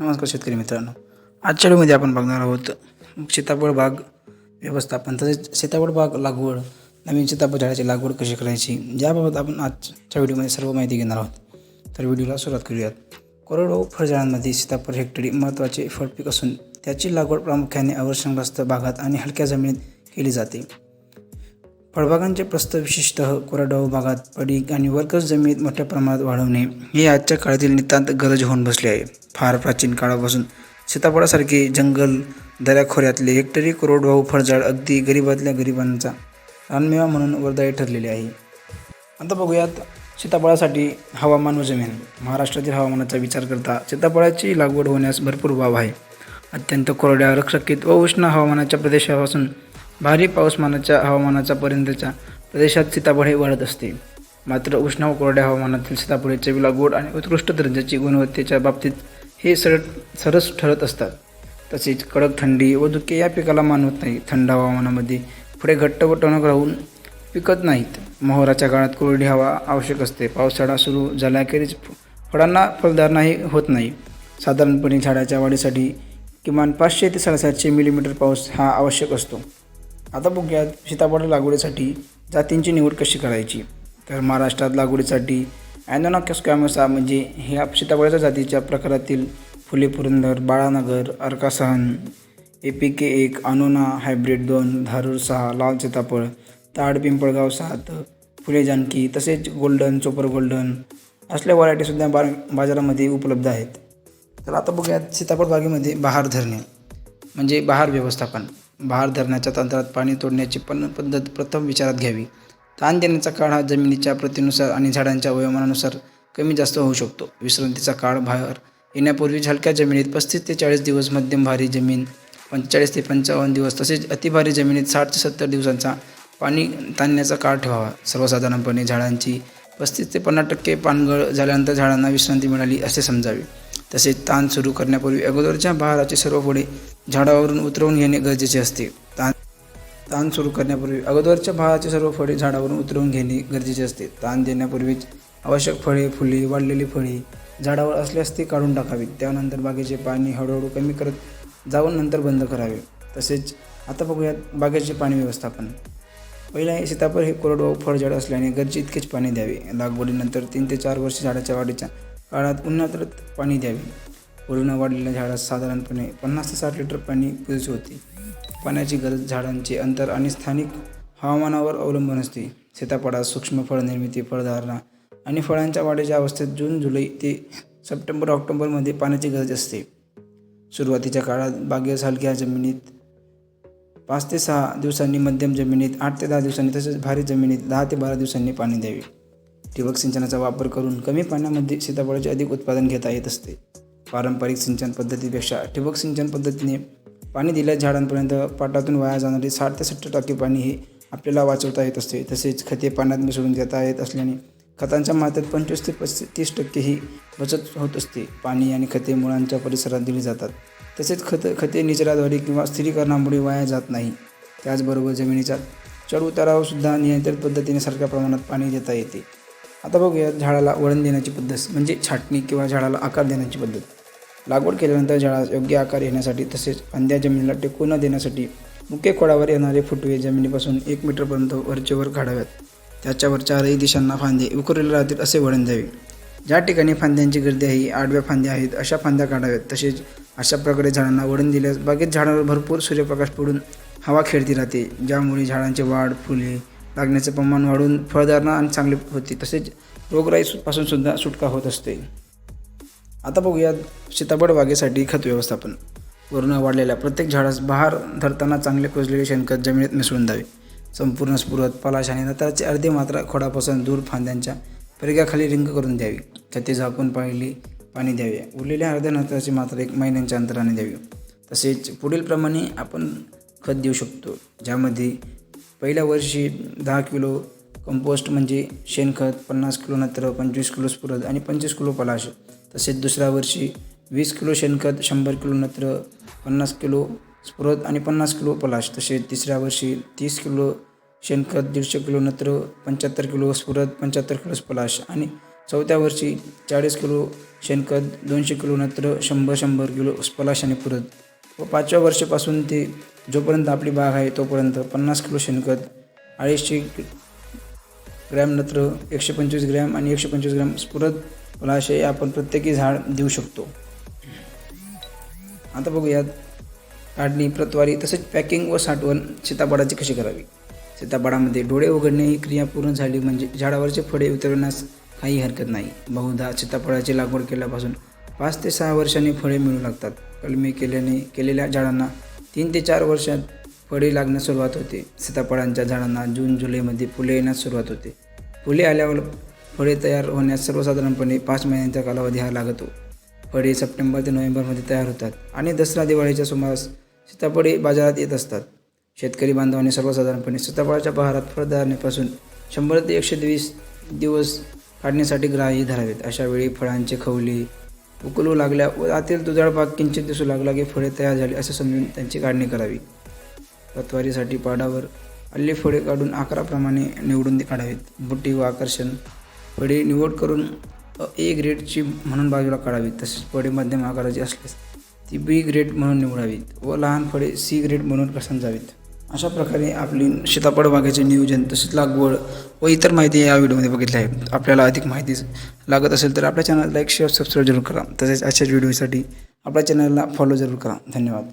नमस्कार शेतकरी मित्रांनो. आजच्या व्हिडिओमध्ये आपण बघणार आहोत सीताफळ बाग व्यवस्थापन तसेच सीताफळ बाग लागवड नवीन सीताफळ झाडाची लागवड कशी करायची याबाबत आपण आजच्या व्हिडिओमध्ये सर्व माहिती घेणार आहोत. तर व्हिडिओला सुरुवात करूयात. कोरडवाहू फळझाडांमध्ये सीताफळ हेक्टरी महत्त्वाचे फळपीक असून त्याची लागवड प्रामुख्याने अवर्षणग्रस्त भागात आणि हलक्या जमिनीत केली जाते. फळबागांचे प्रस्त विशेषतः कोरडवाहू भागात पडीक आणि वर्कस जमिनीत मोठ्या प्रमाणात वाढवणे हे आजच्या काळातील नितांत गरज होऊन बसले आहे. फार प्राचीन काळापासून सीताफळासारखे जंगल दऱ्याखोऱ्यातले हेक्टरी कोरडवाहू फळझाड अगदी गरिबातल्या गरिबांचा रानमेवा म्हणून वरदायी ठरलेले आहे. आता बघूयात सीताफळासाठी हवामान व जमीन. महाराष्ट्रातील हवामानाचा विचार करता सीताफळाची लागवड होण्यास भरपूर वाव आहे. अत्यंत कोरड्या रखरखीत व उष्ण हवामानाच्या प्रदेशापासून भारी पाऊसमानाच्या हवामानाच्या पर्यंतच्या प्रदेशात सीताफळ हे वाढत असते मात्र उष्ण व कोरड्या हवामानातील सीताफळे चवीला गोड आणि उत्कृष्ट दर्जाची गुणवत्तेच्या बाबतीत हे सरळ सरस ठरत असतात. तसेच कडक थंडी व धुके या पिकाला मानवत नाही. थंड हवामानामध्ये फळे घट्ट व टणक राहून पिकत नाहीत. मोहराच्या काळात कोरडी हवा आवश्यक असते. पावसाळा सुरू झाल्याखेरीज फळांना फलधारणाही होत नाही. साधारणपणे झाडाच्या वाढीसाठी किमान पाचशे ते साडेसातशे मिलीमीटर पाऊस हा आवश्यक असतो. आता बघूयात सीताफळ लागवडीसाठी जातींची निवड कशी करायची? तर महाराष्ट्रात लागवडीसाठी ॲनोनाकस्कॅमसा म्हणजे ह्या सीताफळाच्या जातीच्या प्रकारातील फुले पुरंदर बाळानगर अर्कासहन ए पी के एक अनोना हायब्रिड दोन धारूर सहा लाल सीताफळ ताड पिंपळगाव सात फुले जानकी तसेच गोल्डन चोपर गोल्डन असल्या व्हरायटीसुद्धा बा बाजारामध्ये उपलब्ध आहेत. तर आता बघूयात सीताफळ बागेमध्ये बहार धरणे म्हणजे बहार व्यवस्थापन. भार धरण्याच्या तंत्रात पाणी तोडण्याची पण पद्धत प्रथम विचारात घ्यावी. ताण देण्याचा काळ हा जमिनीच्या प्रतीनुसार आणि झाडांच्या वयोमानानुसार कमी जास्त होऊ शकतो. विश्रांतीचा काळ बाहेर येण्यापूर्वी हलक्या जमिनीत पस्तीस ते चाळीस दिवस मध्यम भारी जमीन पंचेचाळीस ते पंचावन्न दिवस तसेच अतिभारी जमिनीत साठ ते सत्तर दिवसांचा पाणी ताणण्याचा काळ ठेवावा. सर्वसाधारणपणे झाडांची पस्तीस ते पन्नास टक्के पानगळ झाल्यानंतर झाडांना विश्रांती मिळाली असे समजावे. तसेच ताण सुरू करण्यापूर्वी अगोदरच्या भाराचे सर्व फळे झाडावरून उतरवून घेणे गरजेचे असते. ताण ताण सुरू करण्यापूर्वी अगोदरच्या भाराचे सर्व फळे झाडावरून उतरवून घेणे गरजेचे असते. ताण देण्यापूर्वीच आवश्यक फळे फुले वाढलेली फळे झाडावर असल्यास ती काढून टाकावी. त्यानंतर बागेचे पाणी हळूहळू कमी करत जाऊन नंतर बंद करावे. तसेच आता बघूयात बागेचे पाणी व्यवस्थापन. पहिला आहे सीताफळ हे कोरडवाहू फळझाड असल्याने गरजे इतकेच पाणी द्यावे. लागवडीनंतर तीन ते चार वर्ष झाडाच्या वाढीच्या काळात उन्हात पाणी द्यावे. पूर्ण वाढलेल्या झाडास साधारणपणे पन्नास ते साठ लिटर पाणी पुरेसे होते. पाण्याची गरज झाडांचे अंतर आणि स्थानिक हवामानावर अवलंबून असते. सीताफळात सूक्ष्म फळ निर्मिती फळधारणा आणि फळांच्या वाढीच्या अवस्थेत जून जुलै ते सप्टेंबर ऑक्टोबरमध्ये पाण्याची गरज असते. सुरुवातीच्या काळात बागेस हलक्या जमिनीत पाच ते सहा दिवसांनी मध्यम जमिनीत आठ ते दहा दिवसांनी तसेच भारी जमिनीत दहा ते बारा दिवसांनी पाणी द्यावे. ठिबक सिंचनाचा वापर करून कमी पाण्यामध्ये सीताफळाचे अधिक उत्पादन घेता येत असते. पारंपरिक सिंचन पद्धतीपेक्षा ठिबक सिंचन पद्धतीने पाणी दिल्यास झाडांपर्यंत पाटातून वाया जाणारे साठ ते सत्तर टक्के पाणी हे आपल्याला वाचवता येत असते. तसेच खते पाण्यात मिसळून घेता येत असल्याने खतांच्या मात्यात पंचवीस ते पस्तीस तीस टक्के ही बचत होत असते. पाणी आणि खते मुळांच्या परिसरात दिली जातात. तसेच खत खते निचराद्वारे किंवा स्थिरीकरणामुळे वाया जात नाही. त्याचबरोबर जमिनीच्या चढ उतारावर सुद्धा नियंत्रित पद्धतीने सारख्या प्रमाणात पाणी देता येते. आता बघूया झाडाला वळण देण्याची पद्धत म्हणजे छाटणी किंवा झाडाला आकार देण्याची पद्धत. लागवड केल्यानंतर झाडास योग्य आकार येण्यासाठी तसेच फांद्या जमिनीला टेकून न देण्यासाठी मुख्य खोडावर येणारे फुटवे जमिनीपासून एक मीटरपर्यंत वरचेवर काढाव्यात. त्याच्यावर चारही दिशांना फांदे उकरलेले राहतील असे वळण द्यावे. ज्या ठिकाणी फांद्यांची गर्दी आहे आडव्या फांद्या आहेत अशा फांद्या काढाव्यात. तसेच अशा प्रकारे झाडांना वळण दिल्यास बागेत झाडावर भरपूर सूर्यप्रकाश पडून हवा खेळती राहते ज्यामुळे झाडांचे वाढ फुले लागण्याचं प्रमाण वाढून फळधारणा आणि चांगली होते. तसेच रोगराईपासून सुद्धा सुटका होत असते. आता बघूया सीताफळ बागेसाठी खत व्यवस्थापन. वरून वाढलेल्या प्रत्येक झाडास बहार धरताना चांगले कुजलेले शेणखत जमिनीत मिसळून द्यावे. संपूर्ण स्फुरत पलाश आणि नत्राची अर्धी मात्रा खोडापासून दूर फांद्यांच्या परिघाखाली रिंग करून द्यावी. खते झाकून पाहिली पाणी द्यावे. उरलेल्या अर्ध्या नत्राची मात्रा एक महिन्यांच्या अंतराने द्यावी. तसेच पुढीलप्रमाणे आपण खत देऊ शकतो. ज्यामध्ये पहिल्या वर्षी दहा किलो कंपोस्ट म्हणजे शेणखत पन्नास किलो नत्र पंचवीस किलो स्फुरद आणि पंचवीस किलो पलाश. तसेच दुसऱ्या वर्षी वीस किलो शेणखत शंभर किलो नत्र पन्नास किलो स्फुरद आणि पन्नास किलो पलाश. तसेच तिसऱ्या वर्षी तीस किलो शेणखत दीडशे किलो नत्र पंच्याहत्तर किलो स्फुरद पंच्याहत्तर किलो पलाश आणि चौथ्या वर्षी चाळीस किलो शेणखत दोनशे किलो नत्र शंभर शंभर किलो स्पलाश आणि पुरद. व पाचव्या वर्षापासून ते जोपर्यंत आपली बाग आहे तोपर्यंत पन्नास किलो शेणखत अडीचशे ग्रॅम नत्र एकशे पंचवीस ग्रॅम आणि एकशे पंचवीस ग्रॅम स्फुरद पलाशे आपण प्रत्येकी झाड देऊ शकतो. आता बघूयात काढणी प्रतवारी तसेच पॅकिंग व साठवण सीताफळाची कशी करावी? सीताफळामध्ये डोळे उघडणे ही क्रिया पूर्ण झाली म्हणजे झाडावरचे फळे उतरवण्यास काही हरकत नाही. बहुधा सीताफळाची लागवड केल्यापासून पाच ते सहा वर्षांनी फळे मिळू लागतात. कलमी केल्याने केलेल्या झाडांना तीन ते चार वर्षात फळे लागण्यास सुरुवात होते. सीताफळांच्या झाडांना जून जुलैमध्ये फुले येण्यास सुरुवात होते. फुले आल्यावर फळे तयार होण्यास सर्वसाधारणपणे पाच महिन्यांचा कालावधी हा लागतो. फळे सप्टेंबर ते नोव्हेंबरमध्ये तयार होतात आणि दसरा दिवाळीच्या सुमारास सीताफळे बाजारात येत असतात. शेतकरी बांधवांनी सर्वसाधारणपणे सीताफळाच्या बहारात फळधारणेपासून शंभर ते एकशे वीस दिवस काढण्यासाठी ग्राह्य धरावेत. अशा वेळी फळांचे खवले उकलू लागल्या. व आतील दुधाळ किंचित दिसू लागला की फळे तयार झाली असं समजून त्यांची काढणी करावी. प्रतवारीसाठी पाडावर अल्ली फळे काढून आकाराप्रमाणे निवडून काढावीत. बुट्टी व आकर्षण फळे निवड करून ए ग्रेडची म्हणून बाजूला काढावीत. तसेच फळे मध्यम आकाराची असल्यास ती बी ग्रेड म्हणून निवडावीत व लहान फळे सी ग्रेड म्हणून समजावीत अशा प्रकारे आपली सीताफळ बागेचे नियोजन तसेच लागवड व इतर माहिती या व्हिडिओमध्ये बघितली आहे. आपल्याला अधिक माहिती लागत असेल तर आपल्या चॅनलला एक शेअर सबस्क्राईब जरूर करा. तसेच अशाच व्हिडिओसाठी आपल्या चॅनलला फॉलो जरूर करा. धन्यवाद.